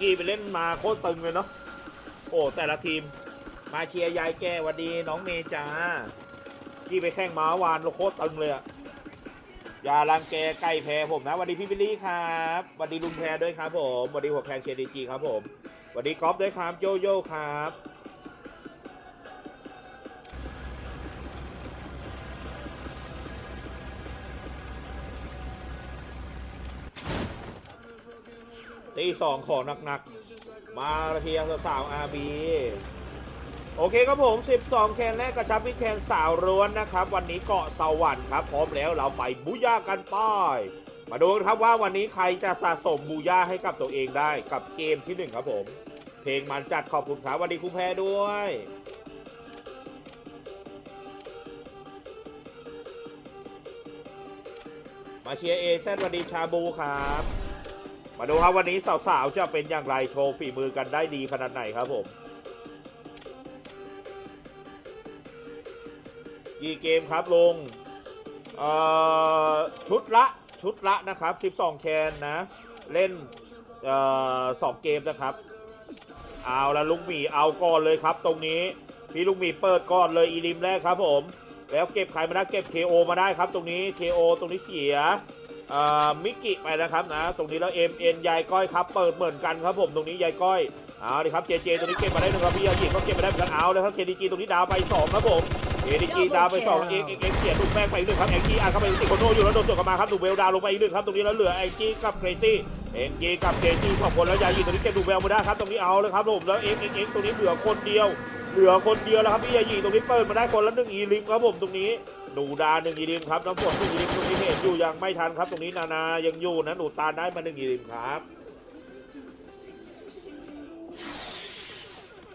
กี้ไปเล่นมาโคตรตึงเลยเนาะโอ้แต่ละทีม มาเชียร์ยายแกวันดีน้องเมจ้ากี้ไปแข่งม้าวานโคตรตึงเลยอะอย่ารังแกไก่แพ้ผมนะวันดีพี่บิลลี่ครับวันดีลุงแพรด้วยครับผมวันดีหัวแพงเคดีจีครับผมวันดีก๊อฟด้วยครับโยโย่ครับ ตีสองของหนักๆ มาเทียงสาวอาร์บีโอเคครับผม 12 แคนแรกกระชับวิแคนสาวร้วนนะครับ วันนี้เกาะสวรรค์ครับ พร้อมแล้วเราไปบูย่ากันป้ายมาดูครับว่าวันนี้ใครจะสะสมบูย่าให้กับตัวเองได้กับเกมที่ 1 ครับผม เพลงมันจัดขอบคุณครับวันนี้คุณแพรด้วยมาเชียร์เอแซดวันดีชาบูครับ มาดูครับวันนี้สาวๆจะเป็นอย่างไรโชว์ฝีมือกันได้ดีขนาดไหนครับผมกี่เกมครับลงชุดละชุดละนะครับ 12 แคนนะ เล่นออสองเกมนะครับ เอาละลุงหมีเอาก่อนเลยครับ ตรงนี้พี่ลุงหมีเปิดก่อนเลยอีริมแรกครับผม แล้วเก็บใครมาได้เก็บ KO มาได้ครับ ตรงนี้ KO ตรงนี้เสีย มิกิไปนะครับนะ ตรงนี้แล้วเอ็มเอ็นยายก้อยครับ เปิดเหมือนกันครับผมตรงนี้ยายก้อยเอาดิครับเจเจตรงนี้เก็บมาได้หนึ่งครับพี่ยาหยิบก็เก็บมาได้เหมือนกันเอาเลยครับเคดีจีตรงนี้ดาวไปสองครับผมเคดีจีดาวไปสองเอ็กเอ็กเอ็กเสียลูกแป้งไปอีกหนึ่งครับแองจี้อะเข้าไปติโคโนอยู่แล้วโดนสวนกลับมาครับดูเวลดาวลงไปอีกหนึ่งครับตรงนี้แล้วเหลือแองจี้กับเกรซี่เอ็งจี้กับเกรซี่สองคนแล้วยาหยิบตรงนี้เก็บดูเวลมาได้ครับตรงนี้เอาเลยครับผมแล้วเอ็กเอ็กเอ็กตรงนี้เหลือคนเดียวเหลือคนเดียวแล้วครับพี่ยาหยิบตรงนี้เปิดมาได้คนละหนึ่งอีลิมครับผมตรงนี้หนูดาหนึ่งอีริมครับน้ำฝนหนึ่งอีริมตรง อยู่ยังไม่ทันครับตรงนี้นานายังอยู่นะหนูตาได้มาหนึ่งอีริมครับ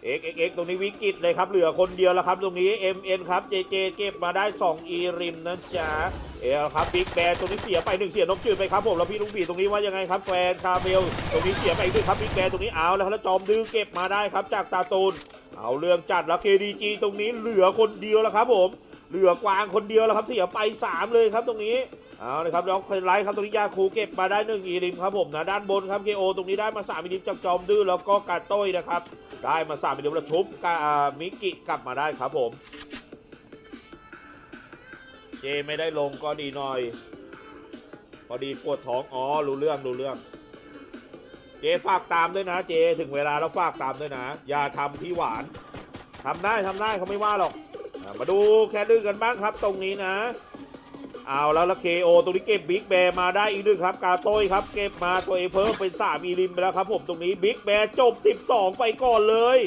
เอ็กเอ็กเอ็กตรงนี้วิกฤตเลยครับ เหลือคนเดียวแล้วครับ ตรงนี้ MN ครับเจเจเก็บมาได้2อีริมนะจ๊ะเอลครับบิ๊กแบร์ตรงนี้เสียไปหนึ่งเสียนกจืดไปครับผมแล้วพี่ลุงบีตรงนี้ว่ายังไงครับแฟนคาเมลตรงนี้เสียไปอีกด้วยครับบิ๊กแบร์ตรงนี้เอาแล้วครับแล้วจอมดื้อเก็บมาได้ครับจากตาตูนเอาเรื่องจัดแล้ว KDG ตรงนี้เหลือคนเดียวแล้วครับผมเหลือกวางคนเดียวแล้วครับเสียไป 3 เลยครับตรงนี้ เอาเลยครับแล้วไลท์ครับตรงนี้ยาคูเก็บมาได้1อีริมครับผมนะด้านบนครับเคโอตรงนี้ได้มา3อีริมจากจอมดื้อแล้วก็กาโต้ยนะครับ ได้มา3อีริมแล้วชุบกามิกิกลับมาได้ครับผม เจไม่ได้ลงก็ดีหน่อย พอดีปวดท้องอ๋อรู้เรื่องรู้เรื่อง เจฝากตามด้วยนะ เจถึงเวลาแล้วฝากตามด้วยนะ อย่าทำพี่หวานทำได้ทำได้เขาไม่ว่าหรอก มาดูแคดดื้อกันบ้างครับตรงนี้นะ เอาแล้วละเคโอตรงนี้เก็บบิ๊กแบร์มาได้อีกหนึ่งครับ กาโต้ยครับ เก็บมาตัวเองเพิ่มเป็น3มีริมไปแล้วครับผมตรงนี้บิ๊กแบร์จบ 12 ไปก่อนเลย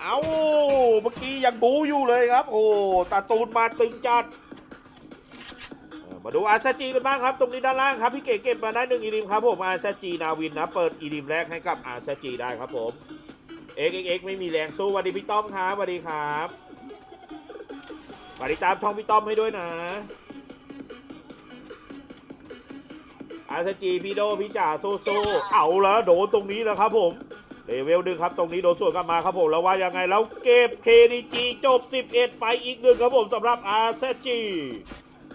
เอาเมื่อกี้ยังบูอยู่เลยครับ โอ้ตาตูนมาตึงจัดมาดูอาซาจีกันบ้างครับ ตรงนี้ด้านล่างครับพี่เก๋เก็บมาได้หนึ่งอีริมครับผมอาซาจีนาวินนะเปิดอีริมแรกให้กับอาซาจีได้ครับผมเอ็กเอ็กไม่มีแรงสู้สวัสดีพี่ต้อมครับสวัสดีครับฝากติดตามช่องพี่ต้อมให้ด้วยนะ อาร์จีพี่โดพี่จ่าโซโซเอาแล้วโดนตรงนี้แล้วครับผมเลเวลหนึ่งครับตรงนี้โดนสวนกลับมาครับผมแล้วว่ายังไงแล้วเก็บ KDG จบ 11 ไปอีกหนึ่งครับผมสำหรับ RZG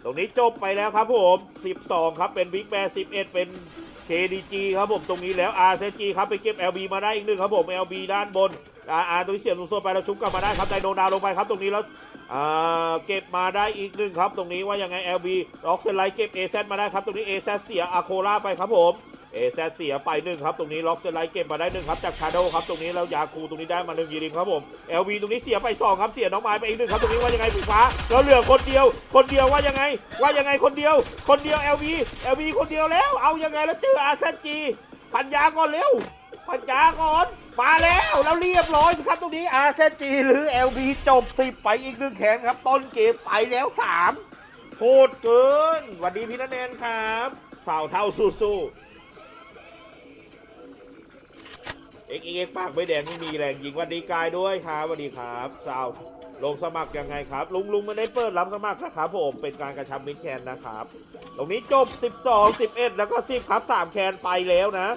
ตรงนี้จบไปแล้วครับผม 12 ครับเป็นบิ๊กแบร์11 เป็น KDG ครับผมตรงนี้แล้ว RZG ครับไปเก็บ LB มาได้อีกหนึ่งครับผม LB ด้านบนอาอาตรงนี้เสียบลงโซนไปแล้วชุบกลับมาได้ครับไดโนดาวลงไปครับตรงนี้แล้ว อ่าเก็บมาได้อีกหนึ่งครับ ตรงนี้ว่ายังไง LB ล็อกเซนไลท์เก็บ AZ มาได้ครับ ตรงนี้ AZ เสียอาโคล่าไปครับผม AZ เสียไปหนึ่งครับ ตรงนี้ล็อกเซนไลท์เก็บมาได้หนึ่งครับจากชาโดครับตรงนี้แล้วยาคูตรงนี้ได้มาหนึ่งยีริมครับผม LB ตรงนี้เสียไปสองครับเสียน้องไม้ไปอีกหนึ่งครับตรงนี้ว่ายังไงผีฟ้าแล้วเหลือคนเดียว คนเดียวว่ายังไง ว่ายังไงคนเดียว คนเดียว LB LB คนเดียวแล้ว เอายังไงแล้วเจอ RZG ปัญญาก่อนเร็ว ปัญญาก่อนมาแล้วแล้วเรียบร้อยครับตรงนี้ RZG หรือ LB จบ10ไปอีกหนึ่งแขนครับต้นเกมไปแล้ว3โหดเกินหวัสดีพี่นันแนนครับสาวเท่าสู้ๆเอ็กเอ็กปากไม่แดงไม่มีแรงยิงหวันดีกายด้วยครับหวันดีครับสาวลงสมัครยังไงครับ ลุงลุงไม่ได้เปิดรับสมัครนะครับผมเป็นการกระชับมิตรแคนนะครับ ตรงนี้จบ 12 11 แล้วก็ 10 ครับ 3 แคนไปแล้วนะ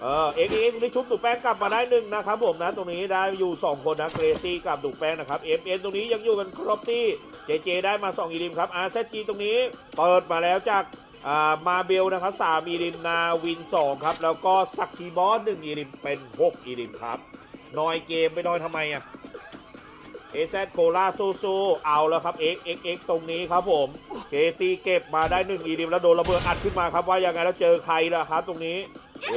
เออเอ็กเอ็กตรงนี้ชุบดุแป้งกลับมาได้หนึ่งนะครับผมนะตรงนี้ได้อยู่ 2 คนนะเกรซี่กับดุแป้งนะครับเอฟเอ็นตรงนี้ยังอยู่กันครบที่เจเจได้มา 2 อีริมครับอาร์เซจีตรงนี้เปิดมาแล้วจากอ่ามาเบลนะครับสามอีริมนาวินสองครับ แล้วก็สักคีบอสหนึ่งอีริมเป็นหกอีริมครับนอยเกมไปนอยทำไมอะเอซโคลาซูซูเอาแล้วครับ x x x ตรงนี้ครับผมเคซีเก็บมาได้หนึ่งอีริมแล้วโดนระเบิดอัดขึ้นมาครับว่ายังไงแล้วเจอใครล่ะครับตรงนี้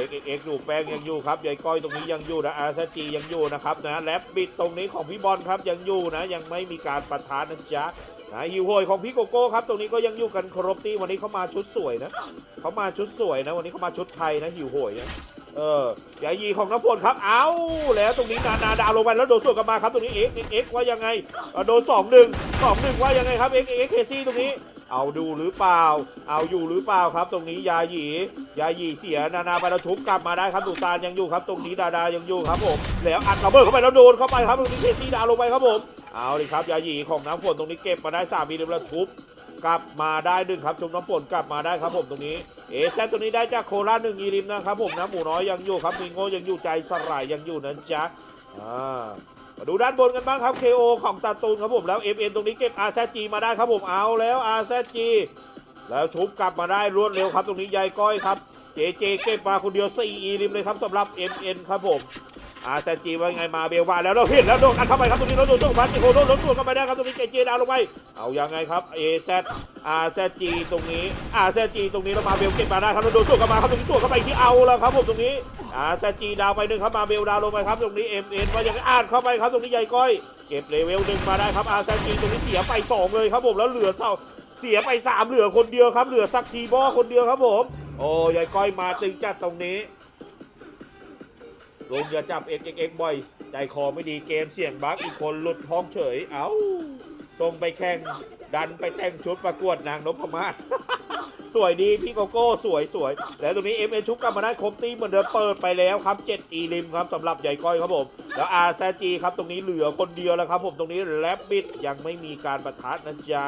x x x อยู่แป้งยังอยู่ครับยายก้อยตรงนี้ยังอยู่นะอาซจียังอยู่นะครับนะแลบบิดตรงนี้ของพี่บอลครับยังอยู่นะ ยังไม่มีการประทานนะจ๊ะนะฮิวโฮยของพี่โกโก้ครับ ตรงนี้ก็ยังอยู่กันครบที่วันนี้เขามาชุดสวยนะเขามาชุดสวยนะ วันนี้เขามาชุดไทยนะฮิวโฮยนะเออยายีของน้ำฝนครับ เอาแล้วตรงนี้นานาดาวลงไปแล้วโดนสวนกลับมาครับตรงนี้เอ็กเอ็กว่ายังไงโดนสองหนึ่งสองหนึ่งว่ายังไงครับเอ็กเอ็กเคซี่ตรงนี้ เอาดูหรือเปล่า เอาอยู่หรือเปล่าครับ ตรงนี้ยาหยียาหยีเสียนานาไปแล้วชุบกลับมาได้ครับดูตานยังอยู่ครับ ตรงนี้ดาดายังอยู่ครับผมแล้วอัดระเบิดเข้าไปแล้วโดนเข้าไปครับตรงนี้เคซีดาวลงไปครับผมเอาดิครับยาหยีของน้ำฝนตรงนี้เก็บมาได้สามมีเดียวแล้วทุบกลับมาได้หนึ่งครับชมน้ำฝนกลับมาได้ครับผมตรงนี้เอแซตัวนี้ได้จากโคราชหนึ่งอีริมนะครับผมนะหมูน้อยยังอยู่ครับมีโง่ยังอยู่ใจสลายยังอยู่นะจ๊ะอ่า มาดูด้านบนกันบ้างครับ KO ของตาตูนครับผมแล้ว MN ตรงนี้เก็บ RZG มาได้ครับผมเอาแล้ว RZG แล้วชุบกลับมาได้รวดเร็วครับ ตรงนี้ยายก้อยครับ JJ เก็บมาคนเดียว4อีริมเลยครับสำหรับ MN ครับผม อาแซจีว่าไงมาเบลว่าแล้วเราเห็นแล้วโดนอัดเข้าไปครับตรงนี้เราโดนโดนพันจิโคโดนรถสวเข้าไปได้ครับตรงนี้เจเจดาวลงไปเอายังไงครับเอแซอาแซจีตรงนี้อาแซจีตรงนี้เรามาเบลเก็บมาได้ครับเราโดนสวนเข้ามาครับตรงนี้สวนเข้าไปที่เอาแล้วครับผมตรงนี้อาแซจีดาวไปหนึ่งครับมาเบลดาวลงไปครับตรงนี้เอ็มเอ็นว่ายังอ่านเข้าไปครับตรงนี้ใหญ่ก้อยเก็บเลเวลหนึ่งมาได้ครับอาแซจีตรงนี้เสียไปสองเลยครับผมแล้วเหลือเศร้าเสียไปสามเหลือคนเดียวครับเหลือสักทีบอคนเดียวครับผมโอ้ยายก้อยมาตึงจัดตรงนี้ ลุงอย่าจับ x x x บ่อย ใจคอไม่ดีเกมเสี่ยงบักอีกคนหลุดห้องเฉย เอ้าส่งไปแข่ง ดันไปแต่งชุดประกวดนางนพมาศสวยดีพี่โกโก้สวยสวยแล้วตรงนี้ m อชุบกลับมาได้ครบตีเหมือนเดิมเปิดไปแล้วครับ7อีลิมครับสำหรับใหญ่ก้อยครับผมแล้วอาแซจีครับตรงนี้เหลือคนเดียวแล้วครับผมตรงนี้แลบบิดยังไม่มีการประทัดนะจ๊ะ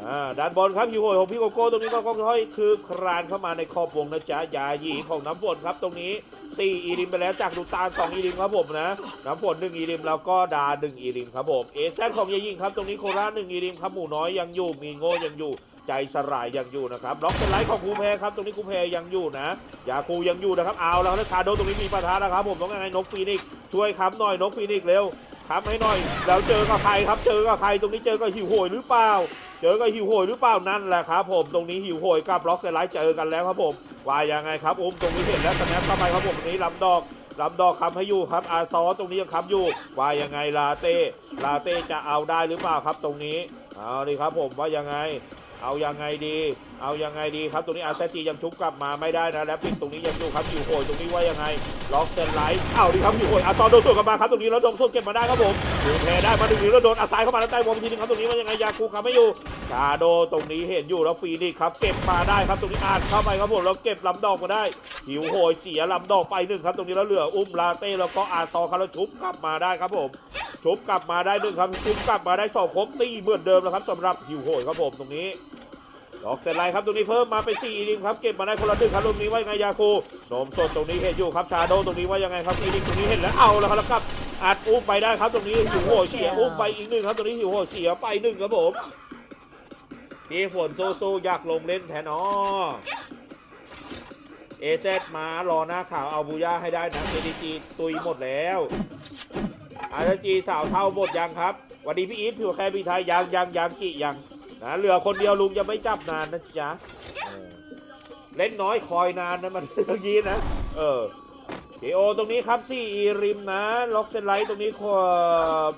อ่าด้านบนครับฮิวโฮยของพี่โกโก้ตรงนี้ก็ค่อยๆคือครานเข้ามาในขอบวงนะจ๊ะยาหยีของน้ำฝนครับตรงนี้ 4 อีริมไปแล้วจากดูตาล2อีริมครับผมนะน้ำฝน1อีริมแล้วก็ดา1อีริมครับผมเอแซของยายิงครับตรงนี้โคราช1อีริมครับหมูน้อยยังอยู่มีโง่ยังอยู่ใจสลายยังอยู่นะครับล็อกเป็นไลท์ของครูเพครับตรงนี้ครูเพยังอยู่นะยาคูยังอยู่นะครับเอาแล้วแล้วชาโดตรงนี้มีปะทะแล้วครับผมต้องยังไงนกฟีนิกช่วยค้ำหน่อยนกฟีนิกเร็วค้ำให้หน่อยแล้วเจอกับใครครับเจอกับใครตรงนี้เจอกับหิวโหยหรือเปล่า เจอกับหิวโหยหรือเปล่านั่นแหละครับผมตรงนี้หิวโหยกับล็อกเซนไลท์เจอกันแล้วครับผมว่ายังไงครับอุ้มตรงนี้เห็นแล้วสแนปเข้าไปครับผมตรงนี้ลำดอกลำดอกคำให้อยู่ครับอาซอตรงนี้ยังคำอยู่ว่ายังไงลาเต้ลาเต้จะเอาได้หรือเปล่าครับตรงนี้เอาดีครับผมว่ายังไง เอายังไงดี เอายังไงดีครับตรงนี้อาเซจียังชุบกลับมาไม่ได้นะแล้วปิดตรงนี้ยังอยู่ครับหิวโหยตรงนี้ว่ายังไงล็อกเซนไลท์เอาดิครับหิวโหยอาซอโดนสวนกลับมาครับตรงนี้แล้วโดนส้นเก็บมาได้ครับผมดูแพ้ได้มาดึงนี้แล้วโดนอาซายเข้ามาแล้วใต้วงทีนึงครับตรงนี้ว่ายังไงยาคูคำไม่อยู่ชาโดตรงนี้เห็นอยู่แล้วฟีนี่ครับเก็บมาได้ครับตรงนี้อ่านเข้าไปครับผมแล้วเก็บลำดอกมาได้หิวโหยเสียลำดอกไปหนึ่งครับตรงนี้แล้วเหลืออุ้มลาเต้แล้วก็อาซอครับแล้วชุบกลับมาได้ครับผมชุบกลับมาได้หนึ่งครับชุบกลับมาได้สองครบตีเหมือนเดิมแล้วครับสำหรับหิวโหยครับผมตรงนี้ ดอกเซนไลครับตรงนี้เพิ่มมาเป็น4อีลิมครับเก็บมาได้คนละหนึ่งครับตรงนี้ว่ายังไงยาคูโนมสดตรงนี้เห็นอยู่ครับชาโดตรงนี้ว่ายังไงครับอีลิมตรงนี้เห็นแล้วเอาแล้วครับแล้วครับ อัดอุ้มไปได้ครับตรงนี้หิวโหเสียอุ้มไปอีกหนึ่งครับตรงนี้หิวโหเสียไปหนึ่งครับผมพี่ฝนสู้ๆอยากลงเล่นแทนอ๋อเอเซมารอหน้าข่าวเอาบูย่าให้ได้นะเอดีจีตุยหมดแล้วอาร์จีสาวเท่าหมดยังครับวันดีพี่อีทผิวแค่พี่ไทยยังยังยังกิยัง นะเหลือคนเดียวลุงยังไม่จับนานนะจ๊ะเเล่นน้อยคอยนานนะมันเมื่อกี้นะ เออเคโอตรงนี้ครับ4อีริมนะล็อกเซนไลท์ตรงนี้ขว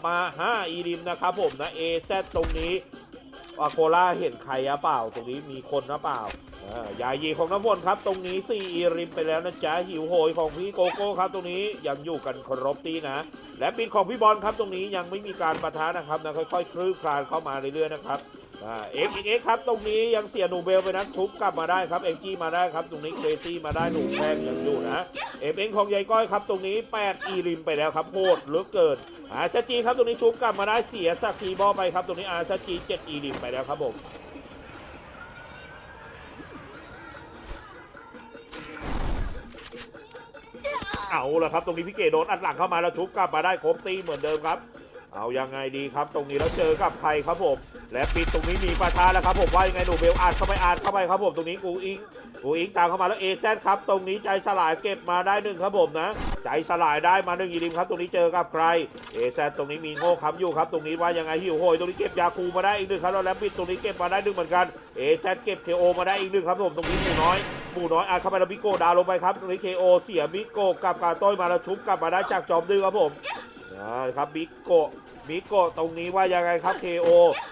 มา5อีริมนะครับผมนะเอซตรงนี้ว่าโคล่าเห็นใครหรือเปล่า ตรงนี้มีคนหรือเปล่าอ่ายายีของน้ำวนครับ ตรงนี้ซีอีริมไปแล้วนะจ๊ะหิวโหยของพี่โกโก้ครับ ตรงนี้ยังอยู่กันครบตีนะ และปิดของพี่บอลครับตรงนี้ยังไม่มีการประทะนะครับนะค่อยๆคลืบคลานเข้ามาเรื่อยๆนะครับ เอ็กเอ็กครับ ตรงนี้ยังเสียหนูเบลไปนะทุบกลับมาได้ครับเอ็กจี้มาได้ครับ ตรงนี้เครซี่มาได้หนูแป้งยังอยู่นะเอ็มเอ็งของยายก้อยครับ ตรงนี้ 8 อีริมไปแล้วครับโหดเหลือเกินอาซจีครับตรงนี้ชุบกลับมาได้เสียสักทีบอลไปครับ ตรงนี้อาซจี7อีริมไปแล้วครับผมเอาละครับ ตรงนี้พี่เกโดนอัดหลังเข้ามาแล้วชุบกลับมาได้ครบตีเหมือนเดิมครับ เอายังไงดีครับ ตรงนี้แล้วเจอกับใครครับผม และปิดตรงนี้มีประธานแล้วครับผมว่ายังไงหนูเบลอ่านเข้าไปอ่านเข้าไปครับผมตรงนี้กูอิงกูอิงตามเข้ามาแล้วเอแซครับ ตรงนี้ใจสลายเก็บมาได้หนึ่งครับผมนะ ใจสลายได้มาหนึ่งอีริมครับ ตรงนี้เจอกับใครเอแซตรงนี้มีโง่ค้ำอยู่ครับ ตรงนี้ว่ายังไงหิวโหยตรงนี้เก็บยาคูมาได้อีกหนึ่งครับแล้วแลปิดตรงนี้เก็บมาได้หนึ่งเหมือนกันเอแซเก็บเคโอมาได้อีกหนึ่งครับผมตรงนี้หมูน้อยหมูน้อยอ่านเข้าไปแล้วบิโกดาวลงไปครับตรงนี้เคโอเสียบิโกกับกาต้อยมาแล้วชุบกลับมาได้จากจอมดื้อครับผมอ่าครับบิโก มิโกะตรงนี้ว่ายังไงครับ KO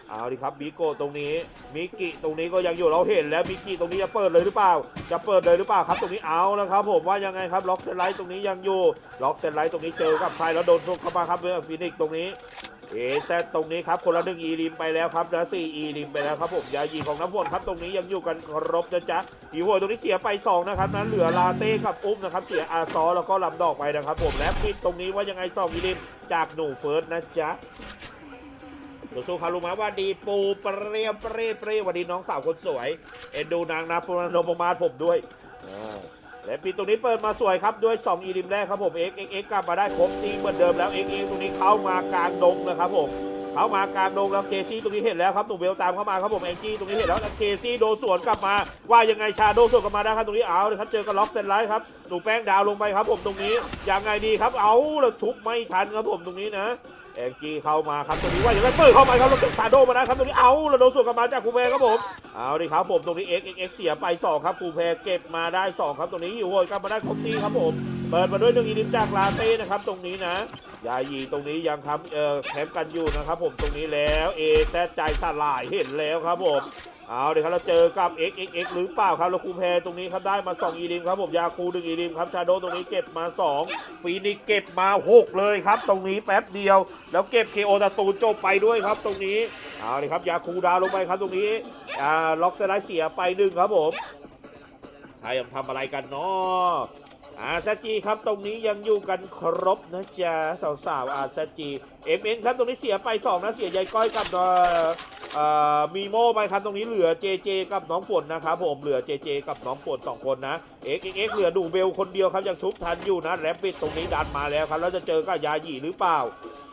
เอาดิครับบิโกะตรงนี้มิกิตรงนี้ก็ยังอยู่เราเห็นแล้วมิกิตรงนี้จะเปิดเลยหรือเปล่า จะเปิดเลยหรือเปล่าครับ ตรงนี้เอาแล้วครับ ผมว่ายังไงครับล็อกเซนไลท์ตรงนี้ยังอยู่ล็อกเซนไลท์ตรงนี้เจอกับใครแล้วโดนทุกเข้ามาครับเรื่องฟินิกซ์ตรงนี้เอแซตรงนี้ครับคนละหนึ่งอีริมไปแล้วครับแล้วสี่อีริมไปแล้วครับผมยายีของน้ำฝนครับตรงนี้ยังอยู่กันครบนะจ๊ะอีหัวตรงนี้เสียไปสองนะครับนั้นเหลือลาเต้กับอุ้มนะครับเสียอาซอแล้วก็ลำดอกไปนะครับผมและปิดตรงนี้ว่ายังไงสองอีริม จากหนูเฟิร์สนะจ๊ะหนูสู้คารุมาว่าดีปูเปรี้ยวเปรี้ยวเปรี้ยววันดีน้องสาวคนสวย เอ็นดูนางนาปุรนพมาผมด้วยและปีตรงนี้เปิดมาสวยครับด้วย 2 อีริมแรกครับผมเอ็กเอ็กเอ็กกลับมาได้ครบตีเหมือนเดิมแล้วเอ็กเอ็กตรงนี้เข้ามากลางดงนะครับผม เข้ามากลางดงแล้วเคซี่ตรงนี้เห็นแล้วครับหนูเบลตามเข้ามาครับผมแองจี้ตรงนี้เห็นแล้วแล้วเคซี่โดนสวนกลับมา ว่ายังไงชาโดสวนกลับมาได้ครับตรงนี้เอาเลยครับเจอกับล็อกเซนไลท์ครับหนูแป้งดาวลงไปครับผมตรงนี้ยังไงดีครับเอาแล้วชุบไม่ทันครับผมตรงนี้นะแองจี้เข้ามาครับตรงนี้ว่าอย่างไรเปิดเข้าไปครับแล้วเก็บชาโดมาได้ครับตรงนี้เอาแล้วโดนสวนกลับมาจากคูเบ้ครับผมเอาดิครับผมตรงนี้เอ็กเอ็กเอ็กเสียไปสองครับครูแพรเก็บมาได้สองครับตรงนี้อยู่โวยกลับมาได้ครบตีครับผมเปิดมาด้วยหนึ่งอีนิมจากลาเต้นะครับตรงนี้นะยายีตรงนี้ยังครับเอ่อแคมป์กันอยู่นะครับผมตรงนี้แล้วเอแซดใจสลายเห็นแล้วครับผมเอาเดี๋ยวครับเราเจอกับ x x x หรือเปล่าครับแล้วครูแพรตรงนี้ครับได้มา 2 อีริมครับผมยาคูหนึ่งอีริมครับชาโดตรงนี้เก็บมา 2 ฟีนิกเก็บมา 6 เลยครับ ตรงนี้แป๊บเดียว แล้วเก็บเคโอตาตูนจบไปด้วยครับตรงนี้เอาเลยครับยาคูดาวลงไปครับตรงนี้อ่าล็อกสไลด์เสียไปหนึ่งครับผมใครยังทำอะไรกันเนาะอาซาจีครับตรงนี้ยังอยู่กันครบนะจ๊ะสาวๆอาซาจีเอ็มเอ็นครับตรงนี้เสียไป2นะเสียยายก้อยกับเอ่อมีโมไปครับตรงนี้เหลือเจเจกับน้องฝนนะครับผมเหลือเจเจกับน้องฝนสองคนนะเอ็กเอ็กเหลือดูเบลคนเดียวครับยังชุบทันอยู่นะแรปปิดตรงนี้ดันมาแล้วครับแล้วจะเจอกับยาหยีหรือเปล่า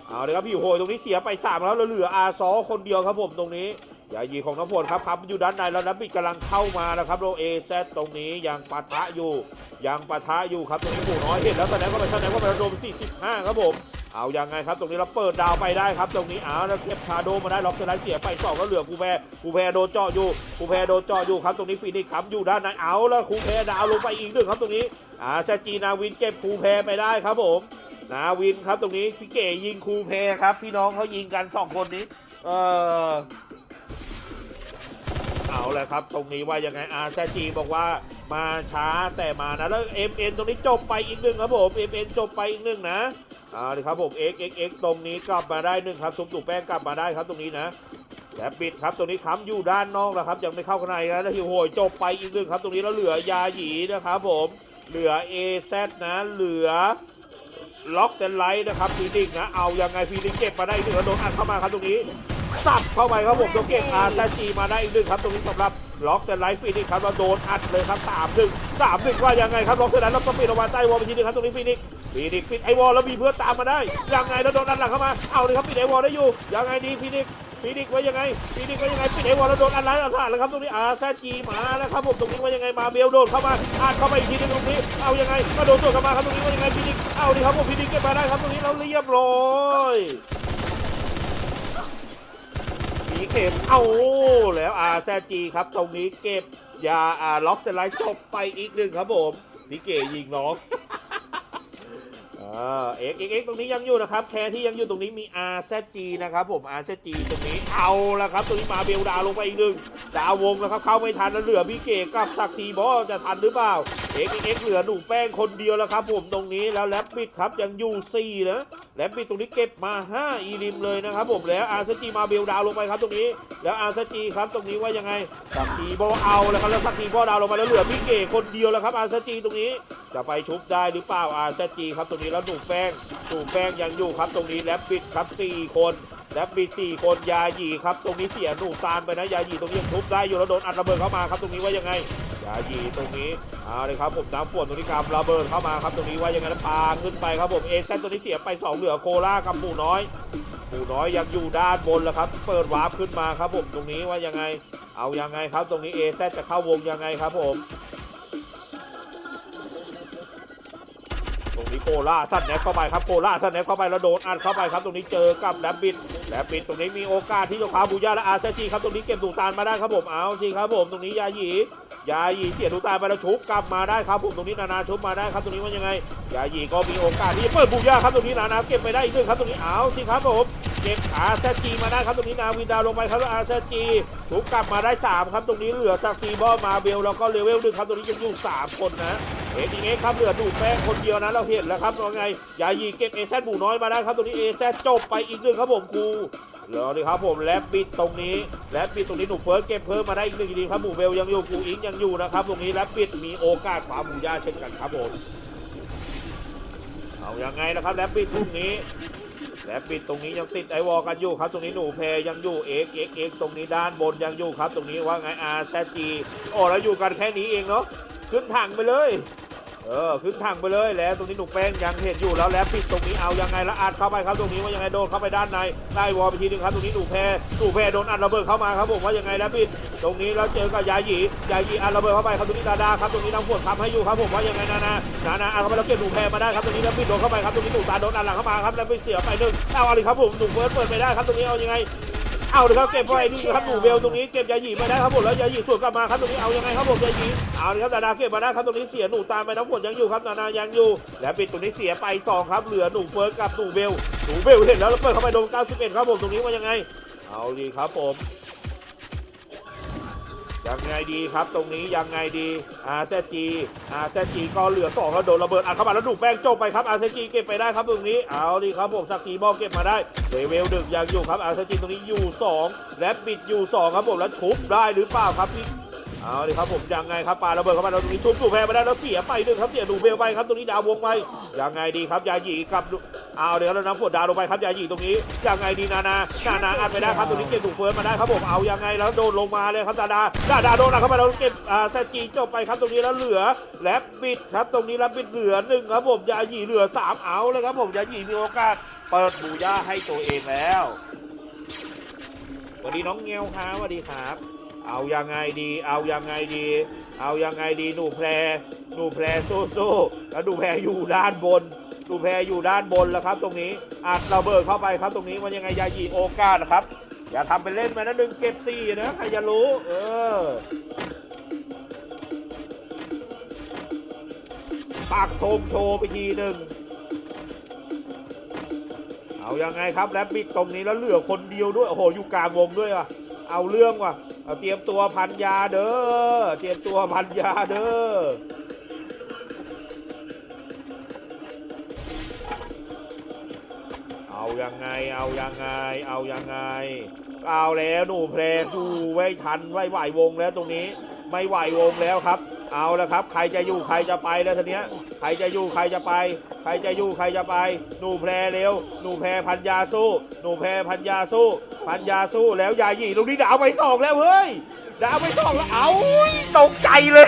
เอาเลยครับพี่โหยตรงนี้เสียไป3แล้วแล้วเหลืออาซอคนเดียวครับผมตรงนี้ ยายีของน้ำฝนครับครับอยู่ด้านในแล้วนับบิดกำลังเข้ามานะครับโรเอแซตรงนี้ยังปะทะอยู่ยังปะทะอยู่ครับตรงนี้หมูน้อยเห็นแล้วแสดงว่าไปแสดงว่าไประดม45 ครับผมเอาอยังไงครับตรงนี้เราเปิดดาวไปได้ครับ ตรงนี้เอาแล้วเก็บชาโดมาได้ล็อกสไลด์เสียไปสองแล้วเหลือกูแพรกูแพรโดนเจาะอยู่กูแพรโดนเจาะอยู่ครับตรงนี้ฟีนิกซ์ครับอยู่ด้านในเอาแล้วกูแพรดาวลงไปอีกหนึ่งครับตรงนี้อ่าแซจีนาวินเก็บกูแพรไปได้ครับผมนาวินครับตรงนี้พี่เก๋ยิงคูเพครับพี่น้องเขายิงกันสองคนนี้เออ เอาแหละครับ ตรงนี้ว่ายังไงอาแซจีบอกว่ามาช้าแต่มานะ แล้ว MN ตรงนี้จบไปอีกหนึ่งครับผม MN จบไปอีกหนึ่งนะเอาเลยครับผม X X X ตรงนี้กลับมาได้หนึ่งครับซุปตู่แป้งกลับมาได้ครับตรงนี้นะและปิดครับตรงนี้ค้ำอยู่ด้านนอกนะครับ ยังไม่เข้าข้างในนะแล้วหิวโหยจบไปอีกหนึ่งครับ ตรงนี้แล้วเหลือยาหยีนะครับผมเหลือ AZ นะเหลือล็อกเซนไลท์นะครับฟีนิกซ์นะเอายังไงฟีนิกซ์เก็บมาได้หนึ่งแล้วโดนอัดเข้ามาครับตรงนี้ สับเข้าไปครับผมตัวเก็บอาร์ซจีมาได้อีกหนึ่งครับตรงนี้สำหรับล็อกเซนไลท์ฟีนิกซ์ครับเราโดนอัดเลยครับสามหนึ่งสามหนึ่งว่ายังไงครับล็อกเซนไลท์แล้วก็ปิดออกมาใต้วอลไปทีนึงครับตรงนี้ฟีนิกซ์ฟีนิกซ์ปิดไอวอลแล้วมีเพื่อนตามมาได้ยังไงแล้วโดนอัดหลังเข้ามาเอาเลยครับปิดไอวอลได้อยู่ยังไงดีฟีนิกซ์ฟีนิกซ์ว่ายังไงฟีนิกซ์ว่ายังไงปิดไอวอลแล้วโดนอัดหลังอัดหลังแล้วครับตรงนี้อาร์ซจีมาแล้วครับผมตรงนี้ว่ายังไงมาเบลโดนเข้ามาอัดเข้าไปอีกทีนึงตรงนี้เอายังไงก็โดนตัวเข้ามาครับตรงนี้ว่ายังไงฟีนิกเอาดิครับผมฟีนิกเก็บมาได้ครับตรงนี้เราเรียบร้อย เข็มเอาแล้วอาแซจีครับ ตรงนี้เก็บยาอาล็อกเซไลท์จบไปอีกหนึ่งครับผมพี่เก๋ยิงน้องเอ็กเอ็กเอ็กตรงนี้ยังอยู่นะครับ แคร์ที่ยังอยู่ตรงนี้มี RZG นะครับผม RZG ตรงนี้เอาละครับ ตรงนี้มาเบลดาลงไปอีกหนึ่งดาวงนะครับ เข้าไม่ทันแล้วเหลือพี่เก๋กับสักทีบอจะทันหรือเปล่าเอ็กเอ็กเหลือหนูแป้งคนเดียวแล้วครับผมตรงนี้แล้วแลปปิดครับยังอยู่4นะแลปปิดตรงนี้เก็บมา5อีริมเลยนะครับผมแล้ว RZG มาเบลดาวลงไปครับตรงนี้ แล้ว RZG ครับตรงนี้ว่ายังไงสักทีบอเอาแล้วครับแล้วสักทีบอดาวลงมาแล้วเหลือพี่เก๋คนเดียวแล้วครับ RZG ตรงนี้จะไปชุบได้หรือเปล่า RZG ครับตรงนี้แล้วหนูแป้งหนูแป้งยังอยู่ครับตรงนี้แลปปิดครับ4คนแลปปิด4คนยาหยีครับ ตรงนี้เสียหนูตานไปนะยาหยีตรงนี้ยังทุบได้อยู่แล้วโดนอัดระเบิดเข้ามาครับ ตรงนี้ว่ายังไง ยาหยีตรงนี้เอาเลยครับผมน้ำฝนตรงนี้ครับระเบิดเข้ามาครับตรงนี้ว่ายังไงแล้วปาขึ้นไปครับผมเอเซนตัวนี้เสียไป 2 เหลือโคล่ากับหมูน้อยหมูน้อยยังอยู่ด้านบนแล้วครับ เปิดวาร์ปขึ้นมาครับผมตรงนี้ว่ายังไง เอายังไงครับตรงนี้เอเซจะเข้าวงยังไงครับผม ตรงนี้โคล่าสั้นแนบเข้าไปครับโคล่าสั้นแนบเข้าไปแล้วโดนอัดเข้าไปครับ ตรงนี้เจอกับแลบบิดแลบบิดตรงนี้มีโอกาสที่จะคว้าบูย่าและอาเซจีครับตรงนี้เก็บดูตานมาได้ครับผมเอาสิครับผมตรงนี้ยาหยียาหยีเสียดูตานไปแล้วชุบกลับมาได้ครับผมตรงนี้นานาชุบมาได้ครับตรงนี้ว่ายังไงยาหยีก็มีโอกาสที่จะเปิดบูย่าครับตรงนี้นานาเก็บไปได้อีกหนึ่งครับตรงนี้เอาสิครับผมเก็บอาเซจีมาได้ครับตรงนี้นาวินดาวลงไปครับแล้วอาเซจีชุบกลับมาได้สามครับตรงนี้เหลือสักทีบอมาเบลแล้วก็เลเวลหนึ่งครับตรงนี้ยังอยู่สามคนนะ เอ็นเอครับเหลือดูแป้งคนเดียวนะเราเห็นแล้วครับว่าไงยายีเก็บเอแซหมูน้อยมาได้ครับตรงนี้เอแซจบไปอีกหนึ่งครับผมครูแล้วนี่ครับผมแลบบิดตรงนี้แลบบิดตรงนี้หนูเฟิร์สเก็บเพิ่มมาได้อีกหนึ่งทีครับหมูเบลยังอยู่ครูอิงยังอยู่นะครับตรงนี้แลบบิดมีโอกาสขวาหมูย่าเช่นกันครับผมเอายังไงนะครับแลบบิดทุกนี้แลบบิดตรงนี้ยังติดไอวอลกันอยู่ครับ ตรงนี้หนูแพยังอยู่เอ็กเอ็กเอ็กตรงนี้ด้านบนยังอยู่ครับ ตรงนี้ว่าไงอาแซจีโอ้แล้วอยู่กันแค่นี้เองเนาะขึ้นถังไปเลย เออขึ้นทางไปเลยแล้วตรงนี้หนุ่มแป้งยังเห็นอยู่แล้วแล้วปิดตรงนี้เอายังไงแล้วอัดเข้าไปครับตรงนี้ว่ายังไงโดนเข้าไปด้านในได้วอลไปทีนึงครับตรงนี้หนูแพรหนูแพรโดนอัดระเบิดเข้ามาครับผมว่ายังไงแล้วปิดตรงนี้แล้วเจอกับยาหยียาหยีอัดระเบิดเข้าไปครับตรงนี้ดาดาครับตรงนี้น้ำฝนทำให้อยู่ครับผมว่ายังไงนานานานาอัดเข้าไปแล้วเก็บหนูแพรมาได้ครับตรงนี้แล้วปิดโดนเข้าไปครับตรงนี้หนูตาโดนอัดหลังเข้ามาครับแล้วไปเสียไปหนึ่งเอาอะไรครับผมหนูเฟิร์สเปิดไม่ได้ครับตรงนี้เอายังไง เอาเลยครับเก็บไว้นี่ครับหนูเบลตรงนี้เก็บยาหยีมาได้ครับผมแล้วยาหยีสวนกลับมาครับตรงนี้เอายังไงครับผมยาหยีเอาเลยครับดาดาเก็บมาได้ครับตรงนี้เสียหนูตามไปน้ำฝนยังอยู่ครับนานายังอยู่ และปิดตรงนี้เสียไปสองครับเหลือหนูเฟิร์สกับหนูเบลหนูเบลเห็นแล้วแล้วเปิดเข้าไปโดน91ครับผมตรงนี้ว่ายังไง เอาดีครับผม ยังไงดีครับตรงนี้ยังไงดีอาเซจีอาเซจีก็เหลือสองแล้วโดนระเบิดอัดเข้ามาแล้วดูแป้งจบไปครับอาเซจีเก็บไปได้ครับตรงนี้เอาดีครับผมสักทีบอลเก็บมาได้เดเวลดึกยังอยู่ครับอาเซจีตรงนี้อยู่สองและบิดอยู่สองครับผมแล้วชุบได้หรือเปล่าครับพี่ เอาดิครับผมยังไงครับปาระเบิดเข้ามาแล้วตรงนี้ชุบดูแพ้มาได้แล้วเสียไปหนึ่งครับเสียดูเบลไปครับตรงนี้ดาววงไปยังไงดีครับยาหยีกับเอาเดี๋ยวแล้วน้ำฝนดาวลงไปครับยาหยีตรงนี้ยังไงดีนานานานาอัดไปได้ครับตรงนี้เก็บถูกเฟิร์สมาได้ครับผมเอายังไงแล้วโดนลงมาเลยครับดาดาดาดาโดนเข้ามาแล้วเก็บอ่าแซจีจบไปครับตรงนี้แล้วเหลือแลบบิดครับตรงนี้แลบบิดเหลือหนึ่งครับผมยาหยีเหลือสามเอาเลยครับผมยาหยีมีโอกาสเปิดบูย่าให้ตัวเองแล้วสวัสดีน้องเงี้ยวครับสวัสดีครับ เอายังไงดี เอายังไงดี เอายังไงดีหนูแพรหนูแพรโซ่โซ่แล้วหนูแพรอยู่ด้านบนหนูแพรอยู่ด้านบนแล้วครับ ตรงนี้อัดระเบิดเข้าไปครับ ตรงนี้มันยังไงยายีโอกาสนะครับ อย่าทำเป็นเล่นไปนะหนึ่งเก็บสี่นะใครจะรู้ เออปากโชมโชว์ไปทีหนึ่งเอายังไงครับแรปบิดตรงนี้แล้วเหลือคนเดียวด้วยโอ้โหอยู่กลางวงด้วยอะเอาเรื่องว่ะ เอาเตรียมตัวพันยาเด้อ เตรียมตัวพันยาเด้อ เอายังไง เอายังไง เอายังไง เอาแล้วหนูเพลงดูไว้ทันไว้ไหววงแล้วตรงนี้ ไม่ไหววงแล้วครับ เอาแล้วครับ ใครจะอยู่ใครจะไปแล้วทีเนี้ย ใครจะอยู่ใครจะไป ใครจะอยู่ใครจะไป หนูแพรเร็ว หนูแพรพันยาสู้ หนูแพรพันยาสู้ พันยาสู้แล้วยาหยีตรงนี้ดาวไปสองแล้วเฮ้ยดาวไปสองแล้วเอาตกใจเลย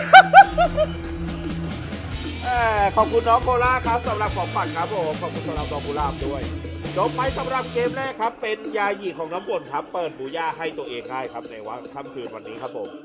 ขอบคุณน้องโคล่าครับสำหรับของฝันครับผมขอบคุณสำหรับน้องโคล่าด้วยจบไปสำหรับเกมแรกครับ เป็นยาหยีของน้ำฝนครับ เปิดบูย่าให้ตัวเองได้ครับในวันค่ำคืนวันนี้ครับผม